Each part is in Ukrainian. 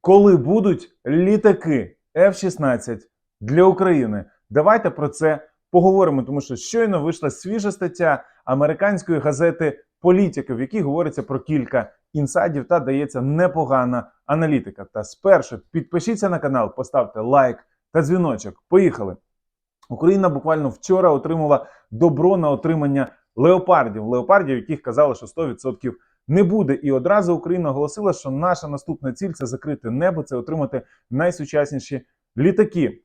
коли будуть літаки F-16 для України. Давайте про це поговоримо, тому що щойно вийшла свіжа стаття американської газети Політика, в якій говориться про кілька інсайдів та дається непогана аналітика. Та спершу підпишіться на канал, поставте лайк та дзвіночок. Поїхали! Україна буквально вчора отримала добро на отримання леопардів, леопардів, яких казали, що 100% не буде. І одразу Україна оголосила, що наша наступна ціль це закрити небо, це отримати найсучасніші літаки.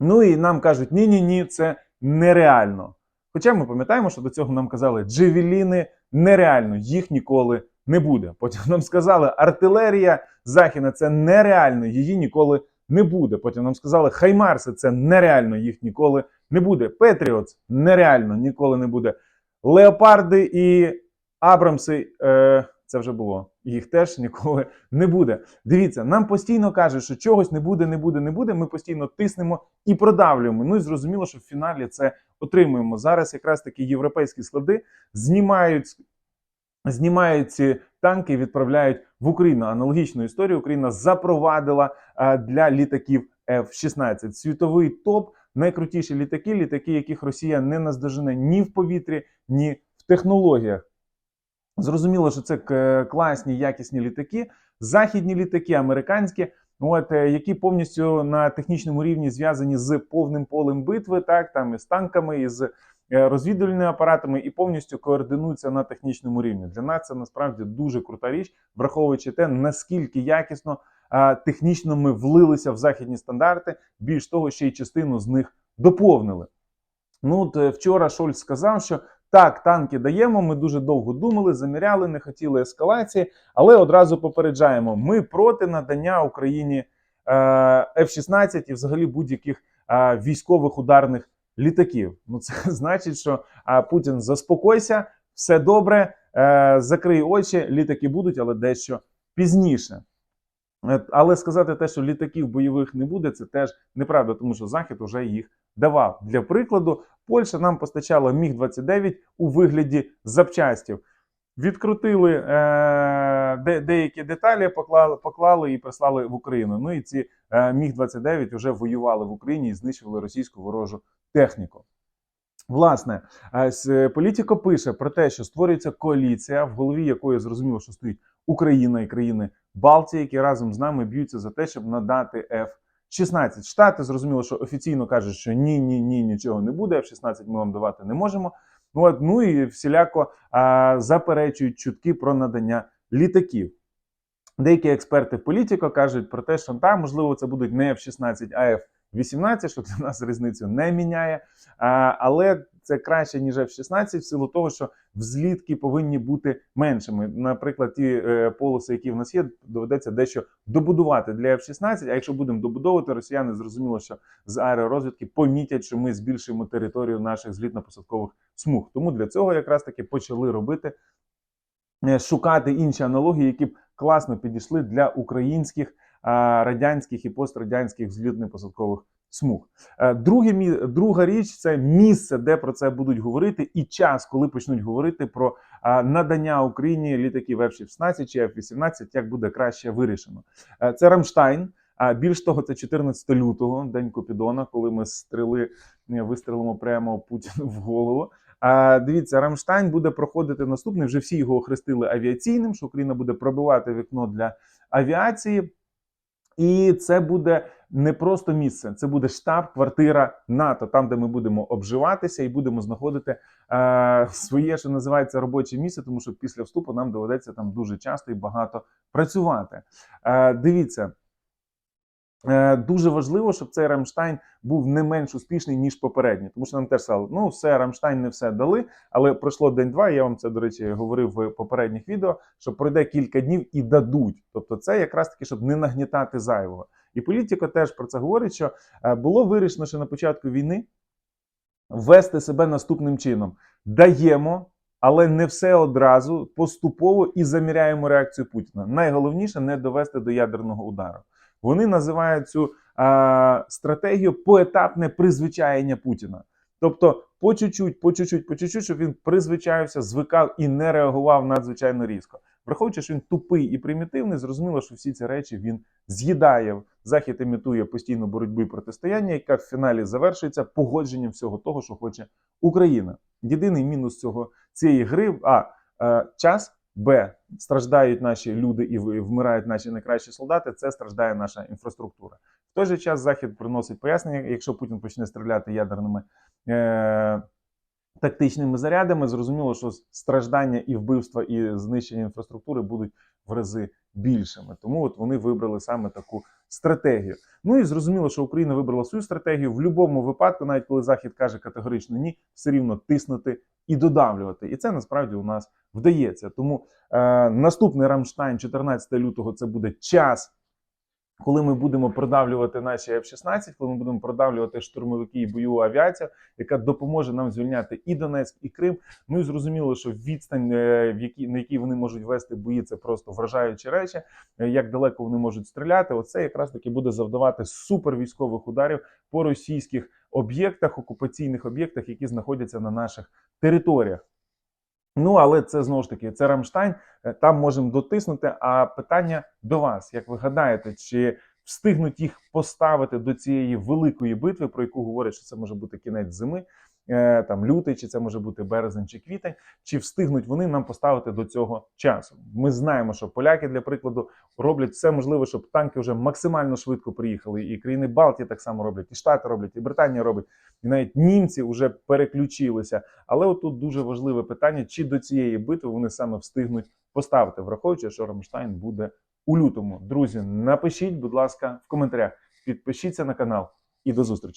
Ну і нам кажуть, ні, ні, ні, це нереально. Хоча ми пам'ятаємо, що до цього нам казали, джевеліни нереально, їх ніколи не буде. Потім нам сказали, артилерія західна це нереально, її ніколи не буде. Потім нам сказали, Хаймарси це нереально, їх ніколи не буде. Петріотс нереально, ніколи не буде. Леопарди і Абрамси, е, це вже було. Їх теж ніколи не буде. Дивіться, нам постійно кажуть, що чогось не буде, не буде, не буде. Ми постійно тиснемо і продавлюємо. Ну і зрозуміло, що в фіналі це отримуємо. Зараз якраз такі європейські склади знімають, знімають ці танки і відправляють в Україну. Аналогічну історію Україна запровадила е, для літаків F-16. Світовий топ, найкрутіші літаки, літаки, яких Росія не наздожене ні в повітрі, ні в технологіях. Зрозуміло, що це класні, якісні літаки, західні літаки, американські, от, е, які повністю на технічному рівні зв'язані з повним полем битви, так, там і з танками, і з е, розвідувальними апаратами, і повністю координуються на технічному рівні. Для нас це насправді дуже крута річ, враховуючи те, наскільки якісно технічно ми влилися в західні стандарти, більш того, ще й частину з них доповнили. Ну, от е, вчора Шольц сказав, що так, танки даємо. Ми дуже довго думали, заміряли, не хотіли ескалації, але одразу попереджаємо: ми проти надання Україні е, F-16 і взагалі будь-яких е, військових ударних літаків. Ну, це значить, що е, Путін заспокойся, все добре, закрий очі, літаки будуть, але дещо пізніше. Але сказати те, що літаків бойових не буде, це теж неправда, тому що Захід вже їх давав. Для прикладу, Польща нам постачала Міг 29 у вигляді запчастів. Відкрутили е, де, деякі деталі, поклали, поклали і прислали в Україну. Ну і ці е, Міг 29 вже воювали в Україні і знищували російську ворожу техніку. Власне, е, с- пише про те, що створюється коаліція, в голові якої зрозуміло, що стоїть Україна і країни Балтії, які разом з нами б'ються за те, щоб надати F-16. Штати зрозуміло, що офіційно кажуть, що ні, ні, ні, нічого не буде. F-16 ми вам давати не можемо. Ну, от, ну і всіляко а, заперечують чутки про надання літаків. Деякі експерти в політико кажуть про те, що там, можливо, це будуть не F-16, а F-18, що для нас різницю не міняє. А, але це краще, ніж F-16, в силу того, що взлітки повинні бути меншими. Наприклад, ті е, полоси, які в нас є, доведеться дещо добудувати для F-16, А якщо будемо добудовувати, росіяни зрозуміло, що з аеророзвідки помітять, що ми збільшуємо територію наших злітно-посадкових смуг. Тому для цього якраз таки почали робити е, шукати інші аналогії, які б класно підійшли для українських, радянських і пострадянських злітно-посадкових смуг. Е, Друге, друга річ це місце, де про це будуть говорити, і час, коли почнуть говорити про надання Україні літаків F-16 чи F-18, як буде краще вирішено. Е, Це Рамштайн. А більш того, це 14 лютого, день Купідона, коли ми стріли, не, вистрелимо прямо Путіну в голову. А дивіться, Рамштайн буде проходити наступний. Вже всі його охрестили авіаційним, що Україна буде пробивати вікно для авіації. І це буде не просто місце, це буде штаб-квартира НАТО, там, де ми будемо обживатися і будемо знаходити е, своє, що називається робоче місце, тому що після вступу нам доведеться там дуже часто і багато працювати. Е, дивіться. Е, Дуже важливо, щоб цей Рамштайн був не менш успішний ніж попередній, тому що нам теж сказали, ну все, Рамштайн не все дали, але пройшло день-два. Я вам це до речі говорив в попередніх відео. Що пройде кілька днів і дадуть. Тобто, це якраз таки, щоб не нагнітати зайвого. І політико теж про це говорить, що е, було вирішено ще на початку війни вести себе наступним чином: даємо, але не все одразу поступово і заміряємо реакцію Путіна. Найголовніше не довести до ядерного удару. Вони називають цю а, стратегію поетапне призвичаєння Путіна. Тобто, по чуть-чуть, по чуть-чуть, по чуть-чуть, щоб він призвичаєвся, звикав і не реагував надзвичайно різко. Враховуючи, що він тупий і примітивний, зрозуміло, що всі ці речі він з'їдає. Захід імітує постійну боротьбу і протистояння, яка в фіналі завершується погодженням всього того, що хоче Україна. Єдиний мінус цього цієї гри а е, час. Б страждають наші люди і вмирають наші найкращі солдати. Це страждає наша інфраструктура. В той же час Захід приносить пояснення, якщо Путін почне стріляти ядерними е, тактичними зарядами, зрозуміло, що страждання і вбивства, і знищення інфраструктури будуть в рази більшими. Тому от вони вибрали саме таку стратегію. Ну і зрозуміло, що Україна вибрала свою стратегію. В будь-якому випадку, навіть коли Захід каже категорично ні, все рівно тиснути і додавлювати. І це насправді у нас вдається. Тому е, наступний Рамштайн, 14 лютого, це буде час. Коли ми будемо продавлювати наші F-16, коли ми будемо продавлювати штурмовики і бойову авіацію, яка допоможе нам звільняти і Донецьк, і Крим. Ну і зрозуміло, що відстань, е, в якій на якій вони можуть вести бої, це просто вражаючі речі. Е, Як далеко вони можуть стріляти, оце якраз таки буде завдавати супервійськових ударів по російських об'єктах, окупаційних об'єктах, які знаходяться на наших територіях. Ну, але це знову ж таки це Рамштайн. е, Там можемо дотиснути. А питання до вас: як ви гадаєте, чи встигнуть їх поставити до цієї великої битви, про яку говорять, що це може бути кінець зими, там лютий, чи це може бути березень чи квітень, чи встигнуть вони нам поставити до цього часу? Ми знаємо, що поляки, для прикладу, роблять все можливе, щоб танки вже максимально швидко приїхали. І країни Балтії так само роблять, і Штати роблять, і Британія робить, і навіть німці вже переключилися. Але отут дуже важливе питання: чи до цієї битви вони саме встигнуть поставити, враховуючи, що Рамштайн буде у лютому. Друзі, напишіть, будь ласка, в коментарях, підпишіться на канал і до зустрічі.